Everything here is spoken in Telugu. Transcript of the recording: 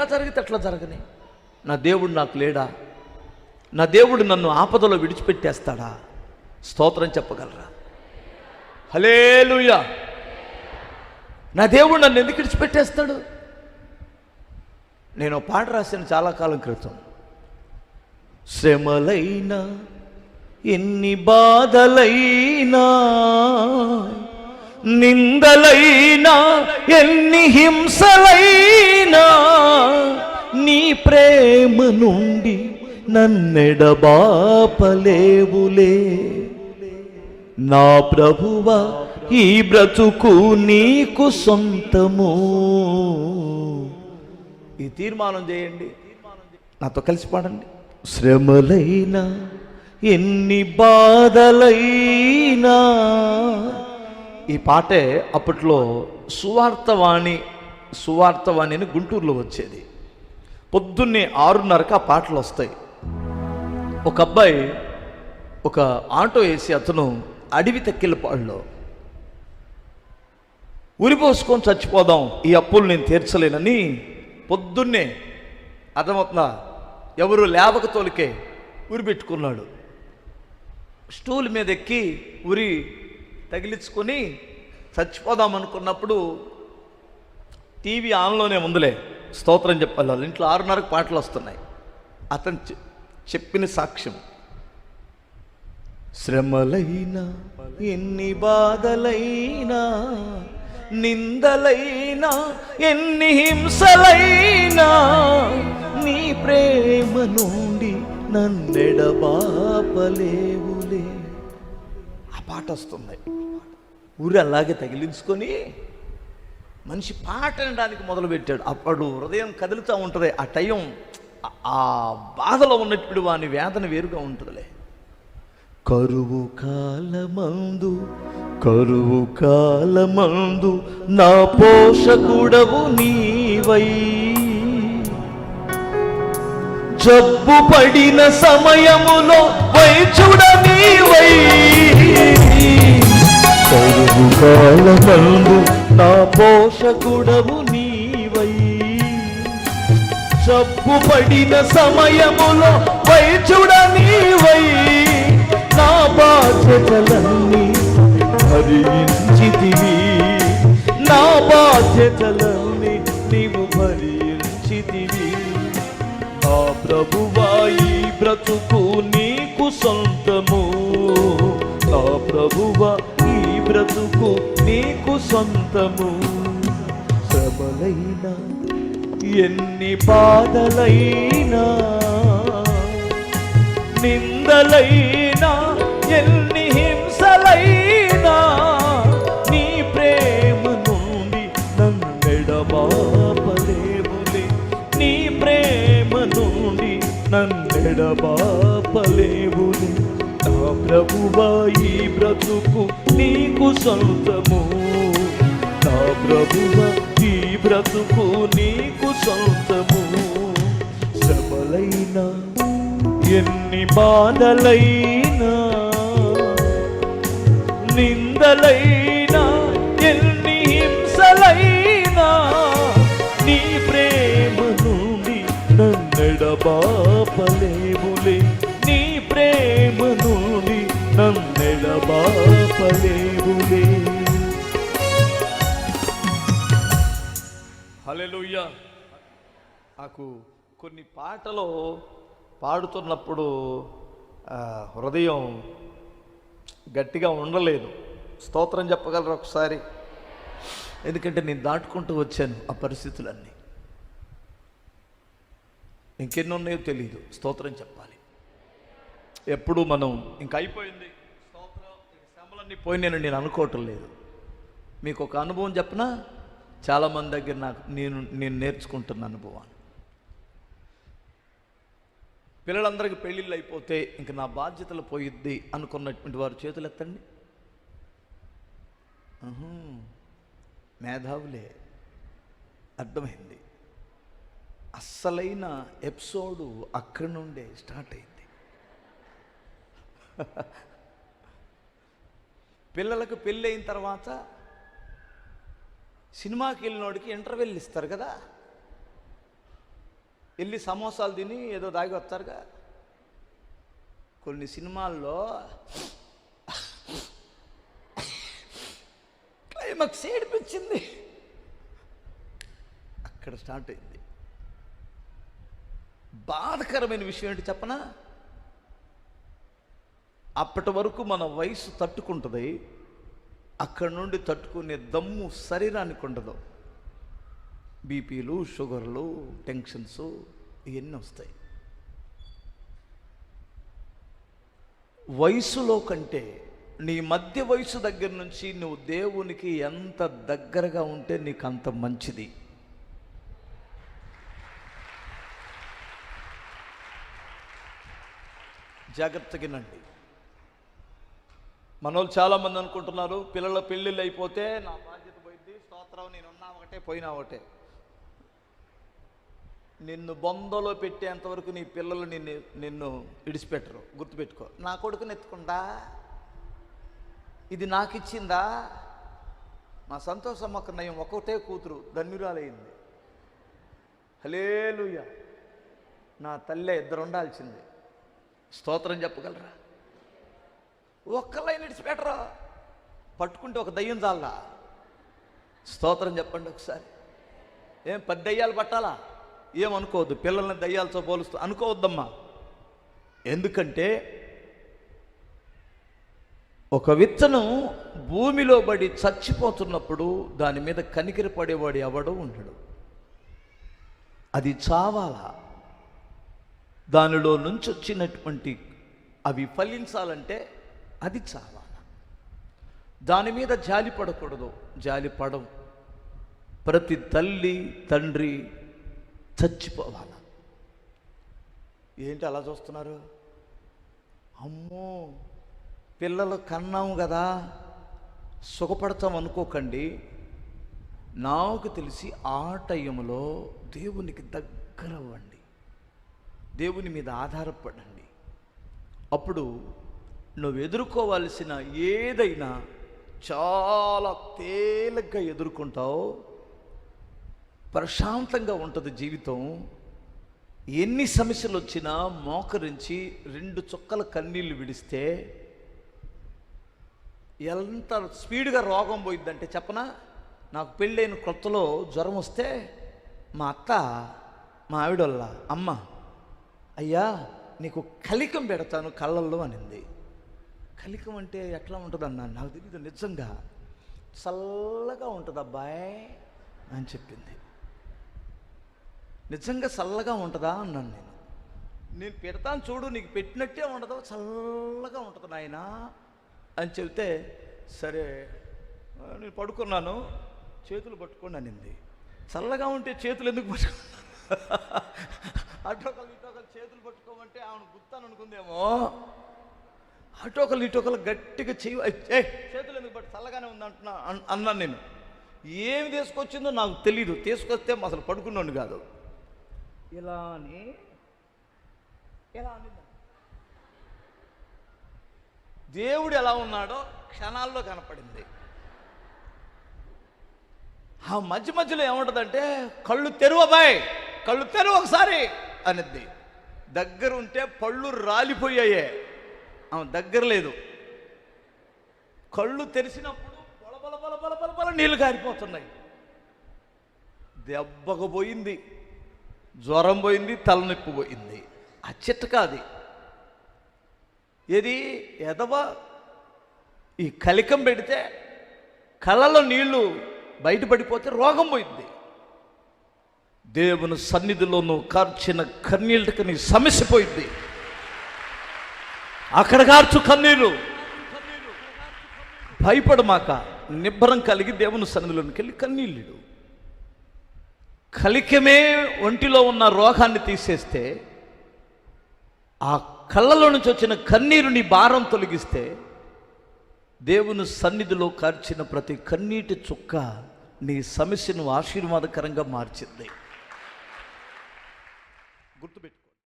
ఎట్లా జరిగితే ఎట్లా జరగని. నా దేవుడు నాకు లేడా? నా దేవుడు నన్ను ఆపదలో విడిచిపెట్టేస్తాడా? స్తోత్రం చెప్పగలరా? హలేలుయా నా దేవుడు నన్ను ఎందుకు విడిచిపెట్టేస్తాడు? నేను పాట రాశాను చాలా కాలం క్రితం. శ్రమలైనా ఎన్ని బాధలైనా నిందలైనా ఎన్ని హింసలైనా నీ ప్రేమ నుండి నన్నెడబాపలేవులే నా ప్రభువా ఈ బ్రతుకు నీకు సొంతము. ఈ తీర్మానం చేయండి. నాతో కలిసి పాడండి. శ్రమలైనా ఎన్ని బాధలైనా ఈ పాటే అప్పట్లో సువార్తవాణి సువార్తవాణి అని గుంటూరులో వచ్చేది. పొద్దున్నే ఆరున్నరకు ఆ పాటలు వస్తాయి. ఒక అబ్బాయి ఒక ఆటో వేసి అతను అడవి తెక్కిలపాడులో ఉరిపోసుకొని చచ్చిపోదాం ఈ అప్పులు నేను తీర్చలేనని పొద్దున్నే అర్థమవుతుందా? ఎవరు లేవక తోలికే ఉరి పెట్టుకున్నాడు. స్టూల్ మీద ఎక్కి ఉరి తగిలించుకొని చచ్చిపోదాం అనుకున్నప్పుడు టీవీ ఆన్లోనే ఉందిలే. స్తోత్రం చెప్పాలి వాళ్ళు. ఇంట్లో ఆరున్నరకు పాటలు వస్తున్నాయి. అతను చె- చెప్పిన సాక్ష్యం. శ్రమలైనా ఎన్ని బాధలైనా నిందలైనా ఎన్ని హింసలైనా నీ ప్రేమ నుండి నన్నెడబాపలేవులే ఆ పాట వస్తుంది ఊరు అలాగే తగిలించుకొని మనిషి పాట వినడానికి మొదలుపెట్టాడు. అప్పుడు హృదయం కదులుతూ ఉంటుంది. ఆ టయం ఆ- ఆ బాధలో ఉన్నప్పుడు వాని వేదన వేరుగా ఉంటుందిలే. కరువు కాలమందు కరువు కాలమందు నా పోషకుడవు నీవై. జబ్బు పడిన సమయములో వైచుడ నీవై. కరువు కాలమందు నా పోషకుడవు నీవై జబ్బు పడిన సమయములో వైచుడ నీవై నా బాధ్యతలన్నీ భరించితివి నా బాధ్యతలన్నీ నీవు భరించితివి. ఆ ప్రభువాయి బ్రతుకు నీకు సొంతము. ప్రభువ ఈ బ్రతుకు నీకు సొంతము. శ్రమలైనా ఎన్ని బాధలైనా నిందలైనా ఎన్ని హింసలైనా నీ ప్రేమ నుండి నన్నెడబాపలేవులే నీ ప్రేమ నుండి నన్నెడబాపలేవు నా ప్రభువా ఈ బ్రతుకు నీకు సొంతము? నా ప్రభువా ఈ బ్రతుకు నీకు సొంతము. శ్రమలైనా ఎన్ని బాధలైనా నిందలైనా హల్లెలూయా. నాకు కొన్ని పాటలు పాడుతున్నప్పుడు హృదయం గట్టిగా ఉండలేదు. స్తోత్రం చెప్పగలరు ఒకసారి? ఎందుకంటే నేను దాటుకుంటూ వచ్చాను ఆ పరిస్థితులన్నీ. ఇంకెన్ని ఉన్నాయో తెలియదు స్తోత్రం చెప్పాలి. ఎప్పుడు మనం ఇంక అయిపోయింది. స్తోత్రం శమలన్నీ శ్రమలన్నీ పోయినాయని నేను అనుకోవటం లేదు. మీకు ఒక అనుభవం చెప్పనా? చాలామంది దగ్గర నాకు నేను నేను నేర్చుకుంటున్న అనుభవాన్ని పిల్లలందరికీ పెళ్ళిళ్ళు అయిపోతే ఇంక నా బాధ్యతలు పోయిద్ది అనుకున్నటువంటి వారు చేతులు ఎత్తండి. మేధావులే. అర్థమైంది. అస్సలైన ఎపిసోడు అక్కడి నుండే స్టార్ట్ అయింది. పిల్లలకు పెళ్ళి అయిన తర్వాత సినిమాకి వెళ్ళినోడికి ఇంటర్వెల్ ఇస్తారు కదా. వెళ్ళి సమోసాలు తిని ఏదో దాగి వస్తారుగా. కొన్ని సినిమాల్లో క్లైమాక్స్ ఏడిపించింది. అక్కడ స్టార్ట్ అయింది. బాధకరమైన విషయం ఏంటి చెప్పనా? అప్పటి వరకు మన వయసు తట్టుకుంటుంది. అక్కడ నుండి తట్టుకునే దమ్ము శరీరానికి ఉండదు. బీపీలు షుగర్లు టెన్షన్స్ ఇవన్నీ వస్తాయి. వయసులో కంటే నీ మధ్య వయసు దగ్గర నుంచి నువ్వు దేవునికి ఎంత దగ్గరగా ఉంటే నీకు అంత మంచిది జాగ్రత్తగానండి మనోళ్ళు చాలామంది అనుకుంటున్నారు పిల్లల పెళ్ళిళ్ళు అయిపోతే నా బాధ్యత పోయింది స్తోత్రం నేను ఉన్నా ఒకటే పోయినా ఒకటే. నిన్ను బొందలో పెట్టేంతవరకు నీ పిల్లలు నిన్ను నిన్ను విడిచిపెట్టరు గుర్తుపెట్టుకో నా కొడుకుని ఎత్తుకుందా ఇది నాకు ఇచ్చిందా సంతోషం ఒక నయం ఒకటే కూతురు ధన్యురాలయ్యింది హలేలుయ్య నా తల్లే ఇద్దరు ఉండాల్సింది. స్తోత్రం చెప్పగలరా? ఒక్క లైన్ విడిచిపెట్టరా పట్టుకుంటే ఒక దయ్యం చాలరా? స్తోత్రం చెప్పండి ఒకసారి. ఏం పది దయ్యాలు పట్టాలా? ఏమనుకోవద్దు పిల్లల్ని దయ్యాలతో పోలుస్తూ అనుకోవద్దమ్మా. ఎందుకంటే ఒక విత్తనం భూమిలో పడి చచ్చిపోతున్నప్పుడు దాని మీద కనికిరి పడేవాడు ఎవడో ఉండడు. అది చావాలా. దానిలో నుంచి వచ్చినటువంటి అవి ఫలించాలంటే అది చావాల. దాని మీద జాలి పడకూడదు. జాలి పడం ప్రతి తల్లి తండ్రి చచ్చిపోవాల. ఏంటి అలా చూస్తున్నారు? అమ్మో! పిల్లలు కన్నాము కదా. సుఖపడతాం అనుకోకండి. నాకు తెలిసి ఆ టైంలో దేవునికి దగ్గర అవ్వండి దేవుని మీద ఆధారపడండి. అప్పుడు నువ్వు ఎదుర్కోవాల్సిన ఏదైనా చాలా తేలిగ్గా ఎదుర్కొంటావు. ప్రశాంతంగా ఉంటుంది జీవితం. ఎన్ని సమస్యలు వచ్చినా మోకరించి రెండు చుక్కల కన్నీళ్ళు విడిస్తే ఎంత స్పీడ్గా రోగం పోయిద్దంటే చెప్పనా? నాకు పెళ్ళైన కొత్తలో జ్వరం వస్తే మా అత్త మా ఆవిడొల్ల అమ్మ అయ్యా నీకు కలికం పెడతాను కళ్ళల్లో అనింది. కలికం అంటే ఎట్లా ఉంటుందన్నా? నాకు తెలియదు నిజంగా. చల్లగా ఉంటుంది అబ్బాయి అని చెప్పింది. నిజంగా చల్లగా ఉంటుందా అన్నాను నేను. నేను పెడతాను చూడు నీకు పెట్టినట్టే ఉండదు చల్లగా ఉంటుంది నాయన అని చెబితే సరే నేను పడుకున్నాను చేతులు పట్టుకోండి అనింది. చల్లగా ఉంటే చేతులు ఎందుకు పట్టుకున్నా ఇటు ఇటోకలు చేతులు పట్టుకోమంటే ఆమెను గుత్తాను అనుకుందేమో. అటోకలు ఇటోకలు గట్టిగా చెయ్యి ఏ చేతులు ఎందుకు చల్లగానే ఉంది అంటున్నా అన్- అన్నాను నేను. ఏమి తీసుకొచ్చిందో నాకు తెలీదు. తీసుకొస్తే అసలు పడుకున్నాను కాదు. ఇలా అని ఇలా అని దేవుడు ఎలా ఉన్నాడో క్షణాల్లో కనపడింది. ఆ మధ్య మధ్యలో ఏముంటుందంటే కళ్ళు తెరువబాయ్ కళ్ళు తెరువు ఒకసారి అనిద్ది. దగ్గర ఉంటే పళ్ళు రాలిపోయాయే. ఆమె దగ్గర లేదు. కళ్ళు తెరిచినప్పుడు బల బల బల బల బల బల నీళ్ళు కారిపోతున్నాయి. దెబ్బకు పోయింది జ్వరం పోయింది తలనొప్పి పోయింది. ఆ చిట్టక అది. ఏది? ఎదవ? ఈ కలికం పెడితే కళ్ళలో నీళ్ళు బయటపడిపోతే రోగం పోయింది. దేవుని సన్నిధిలో నువ్వు కార్చిన కన్నీళ్ళకి నీ సమస్య పోయింది. అక్కడ గార్చు కన్నీరు. భయపడమాక నిబ్బరం కలిగి దేవుని సన్నిధిలోనికి వెళ్ళి కన్నీళ్ళు కలికమే ఒంటిలో ఉన్న రోగాన్ని తీసేస్తే ఆ కళ్ళలో నుంచి వచ్చిన కన్నీరు నీ భారం తొలగిస్తే దేవుని సన్నిధిలో కార్చిన ప్రతి కన్నీటి చుక్క నీ సమస్యను ఆశీర్వాదకరంగా మార్చింది. గుర్తుపెట్టు